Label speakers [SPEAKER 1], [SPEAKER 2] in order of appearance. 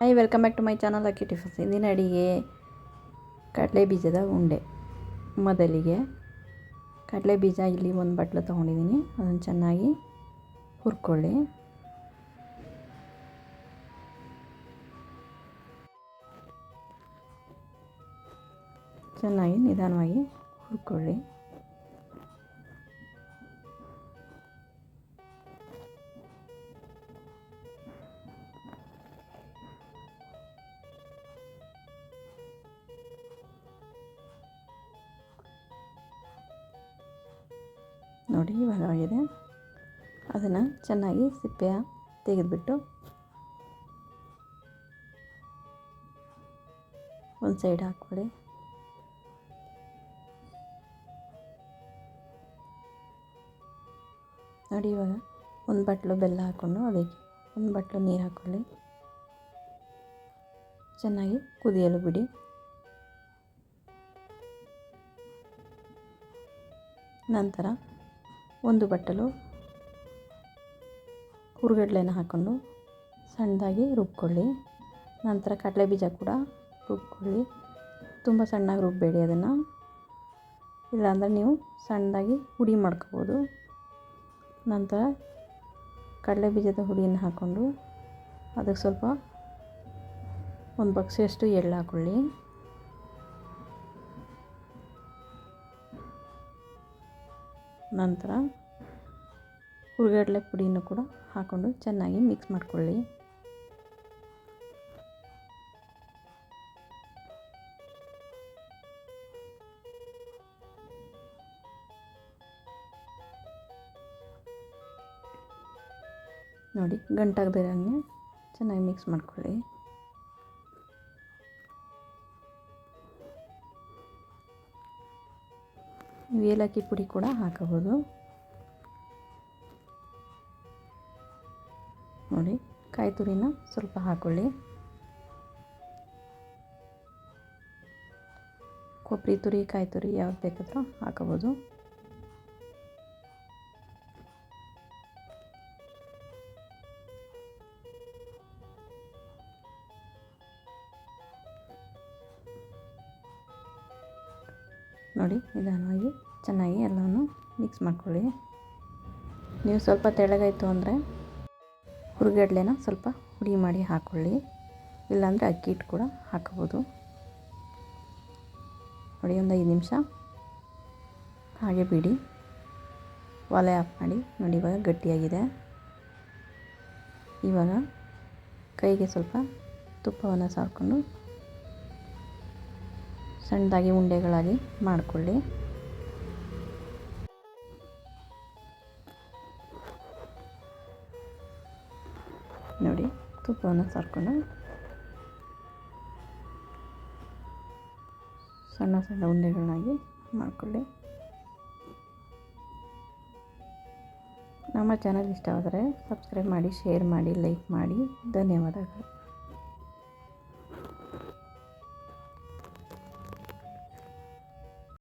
[SPEAKER 1] Hi welcome back to my channel ಅಕ್ಕಿ tiffins ಇಂದಿನ ಅಡಿಗೆ ಕಡಲೆ ಬೀಜದ ಉಂಡೆ. ಮೊದಲಿಗೆ ಕಡಲೆ ಬೀಜ ಇಲ್ಲಿ ಒಂದು ಬಟ್ಲು ತೊಗೊಂಡಿದ್ದೀನಿ ಅದನ್ನು ಚೆನ್ನಾಗಿ ಹುರ್ಕೊಳ್ಳಿ. ಚೆನ್ನಾಗಿ ನಿಧಾನವಾಗಿ ಹುರ್ಕೊಳ್ಳಿ. ನೋಡಿ, ಇವಾಗ ಆಗಿದೆ. ಅದನ್ನು ಚೆನ್ನಾಗಿ ಸಿಪ್ಪೆಯ ತೆಗೆದುಬಿಟ್ಟು ಒಂದು ಸೈಡ್ ಹಾಕ್ಕೊಳ್ಳಿ ನೋಡಿ, ಇವಾಗ ಒಂದು ಬಟ್ಲು ಬೆಲ್ಲ ಹಾಕ್ಕೊಂಡು ಅದಕ್ಕೆ ಒಂದು ಬಟ್ಲು ನೀರು ಹಾಕ್ಕೊಳ್ಳಿ ಚೆನ್ನಾಗಿ ಕುದಿಯಲು ಬಿಡಿ. ನಂತರ ಒಂದು ಬಟ್ಟಲು ಹುರ್ಗಡ್ಲೆನ ಹಾಕ್ಕೊಂಡು ಸಣ್ಣದಾಗಿ ರುಬ್ಕೊಳ್ಳಿ. ನಂತರ ಕಡಲೆ ಬೀಜ ಕೂಡ ರುಬ್ಕೊಳ್ಳಿ. ತುಂಬ ಸಣ್ಣಗೆ ರುಬ್ಬಬೇಡಿ ಅದನ್ನು. ಇಲ್ಲಾಂದರೆ ನೀವು ಸಣ್ಣದಾಗಿ ಹುಡಿ ಮಾಡ್ಕೋಬೋದು. ನಂತರ ಕಡಲೆ ಬೀಜದ ಹುಡಿಯನ್ನು ಹಾಕ್ಕೊಂಡು ಅದಕ್ಕೆ ಸ್ವಲ್ಪ ಒಂದು ಬಕ್ಸಿಯಷ್ಟು ಎಳ್ಳು ಹಾಕ್ಕೊಳ್ಳಿ ನಂತರ ಹುರುಗಡ್ಲೆ ಪುಡಿಯನ್ನು ಕೂಡ ಹಾಕ್ಕೊಂಡು ಚೆನ್ನಾಗಿ ಮಿಕ್ಸ್ ಮಾಡ್ಕೊಳ್ಳಿ. ನೋಡಿ ಗಂಟಾಗದಿರಂಗೆ ಚೆನ್ನಾಗಿ ಮಿಕ್ಸ್ ಮಾಡ್ಕೊಳ್ಳಿ. ನೀವು ಏಲಕ್ಕಿ ಪುಡಿ ಕೂಡ ಹಾಕಬಹುದು. ನೋಡಿ, ಕಾಯಿ ತುರಿನ ಸ್ವಲ್ಪ ಹಾಕೊಳ್ಳಿ. ಕೊಬ್ಬರಿ ತುರಿ, ಕಾಯಿ ತುರಿ ಯಾವ್ದು ಬೇಕಾದರೂ ಹಾಕೋಬೋದು ನೋಡಿ, ನಿಧಾನವಾಗಿ ಚೆನ್ನಾಗಿ ಎಲ್ಲವನ್ನು ಮಿಕ್ಸ್ ಮಾಡ್ಕೊಳ್ಳಿ. ನೀವು ಸ್ವಲ್ಪ ತೆಳಗಾಯಿತು ಅಂದರೆ ಹುರಿಗಡ್ಲೆನ ಸ್ವಲ್ಪ ಹುಡಿ ಮಾಡಿ ಹಾಕ್ಕೊಳ್ಳಿ ಇಲ್ಲಾಂದರೆ ಅಕ್ಕಿ ಹಿಟ್ಟು ಕೂಡ ಹಾಕೋಬೋದು ನೋಡಿ, ಒಂದು ಐದು ನಿಮಿಷ ಹಾಗೆ ಬಿಡಿ. ಒಲೆ ಆಫ್ ಮಾಡಿ, ನೋಡಿ, ಇವಾಗ ಗಟ್ಟಿಯಾಗಿದೆ. ಇವಾಗ ಕೈಗೆ ಸ್ವಲ್ಪ ತುಪ್ಪವನ್ನು ಸಾರ್ಕೊಂಡು ಸಣ್ಣದಾಗಿ ಉಂಡೆಗಳಾಗಿ ಮಾಡಿಕೊಳ್ಳಿ. ನೋಡಿ, ತುಪ್ಪವನ್ನು ಸರ್ಕೊಂಡು ಸಣ್ಣ ಸಣ್ಣ ಉಂಡೆಗಳನ್ನಾಗಿ ಮಾಡಿಕೊಳ್ಳಿ. ನಮ್ಮ ಚಾನಲ್ ಇಷ್ಟವಾದರೆ ಸಬ್ಸ್ಕ್ರೈಬ್ ಮಾಡಿ, ಶೇರ್ ಮಾಡಿ, ಲೈಕ್ ಮಾಡಿ. ಧನ್ಯವಾದಗಳು.